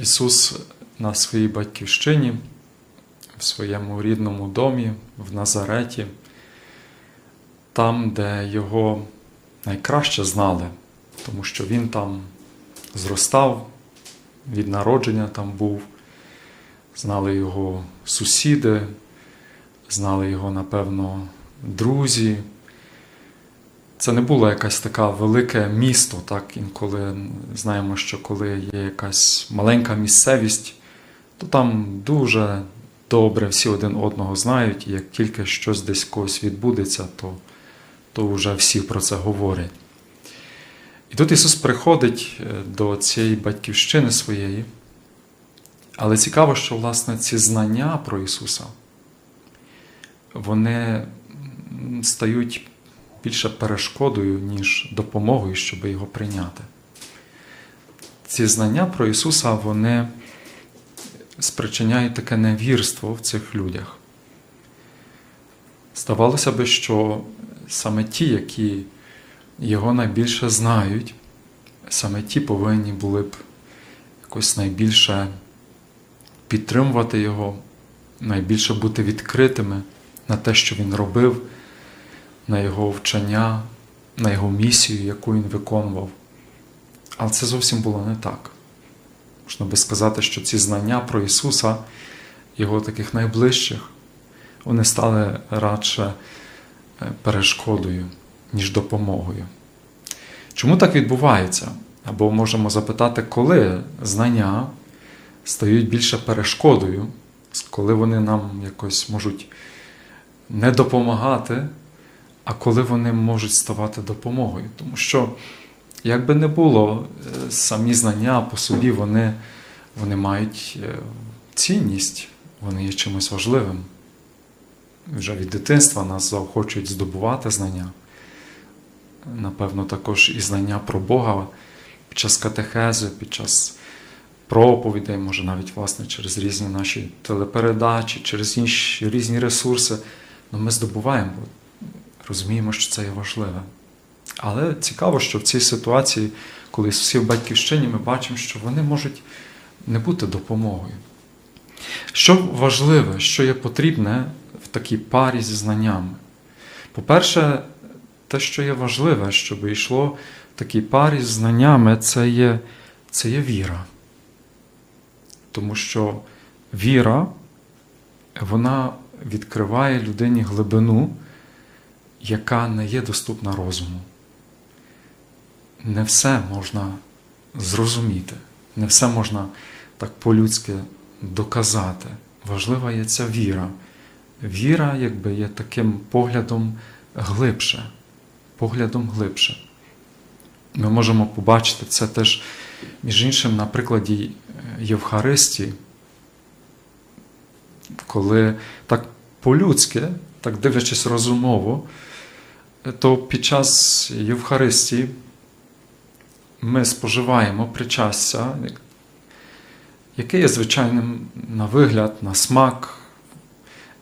Ісус на своїй батьківщині, в своєму рідному домі, в Назареті, там, де його найкраще знали, тому що він там зростав, від народження там був, знали його сусіди, знали його, напевно, друзі. Це не було якесь таке велике місто, так інколи знаємо, що коли є якась маленька місцевість, то там дуже добре всі один одного знають, і як тільки щось десь когось відбудеться, то, то вже всі про це говорять. І тут Ісус приходить е, до цієї батьківщини своєї, але цікаво, що власне ці знання про Ісуса, вони стають більше перешкодою, ніж допомогою, щоб його прийняти. Ці знання про Ісуса вони спричиняють таке невірство в цих людях. Здавалося би, що саме ті, які його найбільше знають, саме ті повинні були б якось найбільше підтримувати його, найбільше бути відкритими на те, що він робив, на його вчення, на його місію, яку він виконував. Але це зовсім було не так. Можна би сказати, що ці знання про Ісуса, Його таких найближчих, вони стали радше е, перешкодою, ніж допомогою. Чому так відбувається? Або можемо запитати, коли знання стають більше перешкодою, коли вони нам якось можуть не допомагати, а коли вони можуть ставати допомогою. Тому що, як би не було, е, самі знання по собі вони, вони мають е, цінність, вони є чимось важливим. Вже від дитинства нас заохочують здобувати знання. Напевно, також і знання про Бога під час катехези, під час проповідей, може навіть власне через різні наші телепередачі, через інші різні ресурси. Ну, ми здобуваємо, розуміємо, що це є важливе. Але цікаво, що в цій ситуації, коли всі в батьківщині, ми бачимо, що вони можуть не бути допомогою. Що важливе, що є потрібне в такій парі зі знаннями? По-перше, те, що є важливе, щоб йшло в такій парі з знаннями, це є, це є віра. Тому що віра, вона відкриває людині глибину, яка не є доступна розуму. Не все можна зрозуміти, не все можна так по-людськи доказати. Важлива є ця віра. Віра, якби є таким поглядом глибше, поглядом глибше. Ми можемо побачити це теж, між іншим, на прикладі Євхаристії, коли так по-людськи, так дивлячись розумово, то під час Євхаристії ми споживаємо причастя, яке є звичайним на вигляд, на смак,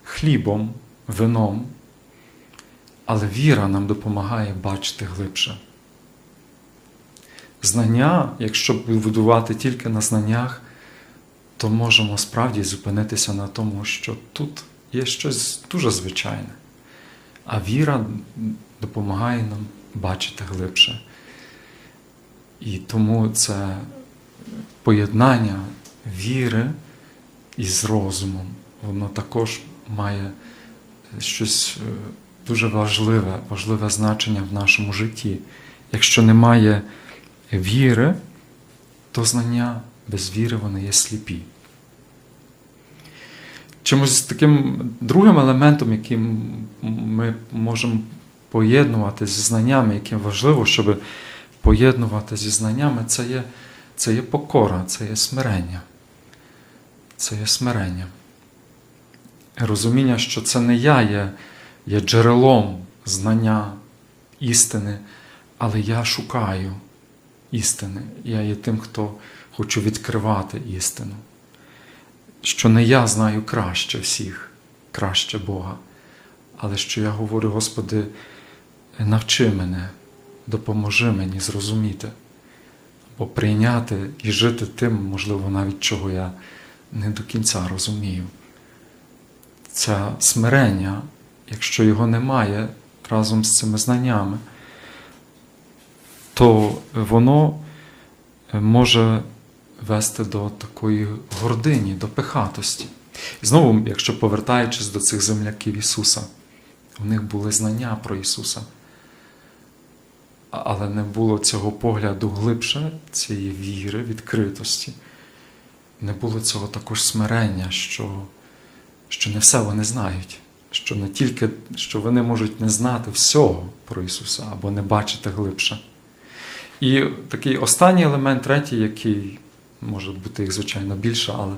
хлібом, вином, але віра нам допомагає бачити глибше. Знання, якщо будувати тільки на знаннях, то можемо справді зупинитися на тому, що тут є щось дуже звичайне. А віра допомагає нам бачити глибше. І тому це поєднання віри із розумом, воно також має щось е, дуже важливе, важливе значення в нашому житті. Якщо немає віри, то знання без віри вони є сліпі. Чимось таким другим елементом, яким ми можемо поєднувати зі знаннями, яким важливо, щоб поєднувати зі знаннями, це є, це є покора, це є смирення. Це є смирення. Розуміння, що це не я є, є джерелом знання істини, але я шукаю істини. Я є тим, хто хочу відкривати істину. Що не я знаю краще всіх, краще Бога, але що я говорю, Господи, навчи мене, допоможи мені зрозуміти. або прийняти і жити тим, можливо, навіть чого я не до кінця розумію. Це смирення, якщо його немає разом з цими знаннями, то воно може вести до такої гордині, до пихатості. І знову, якщо повертаючись до цих земляків Ісуса, у них були знання про Ісуса, але не було цього погляду глибше, цієї віри, відкритості. Не було цього також смирення, що, що не все вони знають, що не тільки що вони можуть не знати всього про Ісуса або не бачити глибше. І такий останній елемент, третій, який може бути їх, звичайно, більше, але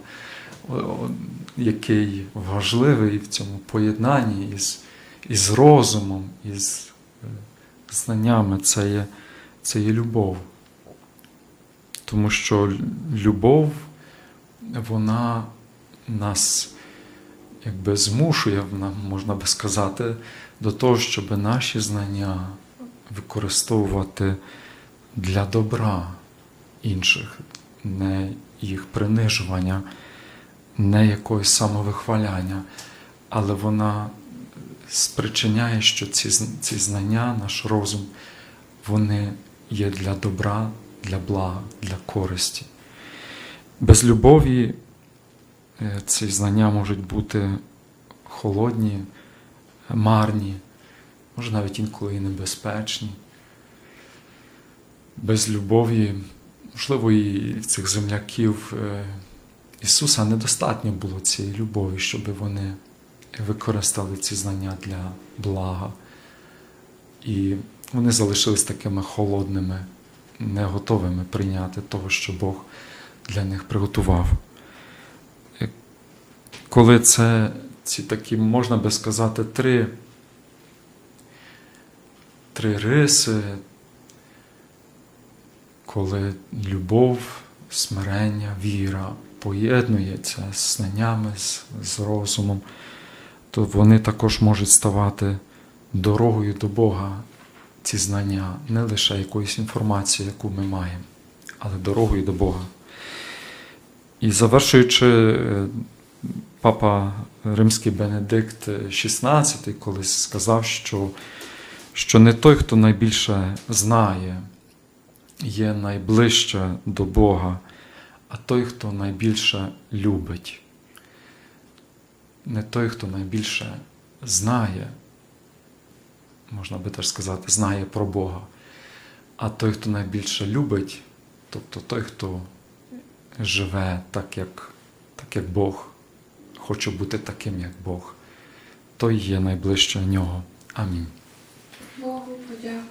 який важливий в цьому поєднанні із, із розумом, із е, знаннями, це є, це є любов. Тому що любов, вона нас якби змушує, можна би сказати, до того, щоб наші знання використовувати для добра інших, не їх принижування, не якогось самовихваляння, але вона спричиняє, що ці, ці знання, наш розум, вони є для добра, для блага, для користі. Без любові е, ці знання можуть бути холодні, марні, може навіть інколи і небезпечні. Без любові, можливо, і цих земляків е, Ісуса недостатньо було цієї любові, щоб вони використали ці знання для блага. І вони залишились такими холодними, не готовими прийняти того, що Бог для них приготував. Е, Коли це ці такі, можна би сказати, три, три риси, коли любов, смирення, віра поєднується з знаннями, з, розумом, то вони також можуть ставати дорогою до Бога, ці знання, не лише якоїсь інформації, яку ми маємо, але дорогою до Бога. І завершуючи, е, папа Римський Бенедикт XVI колись сказав, що, що не той, хто найбільше знає, є найближче до Бога, а той, хто найбільше любить. Не той, хто найбільше знає, можна би теж сказати, знає про Бога, а той, хто найбільше любить, тобто той, хто живе так, як, так, як Бог, хоче бути таким, як Бог, той є найближче нього. Амінь. Богу подяку.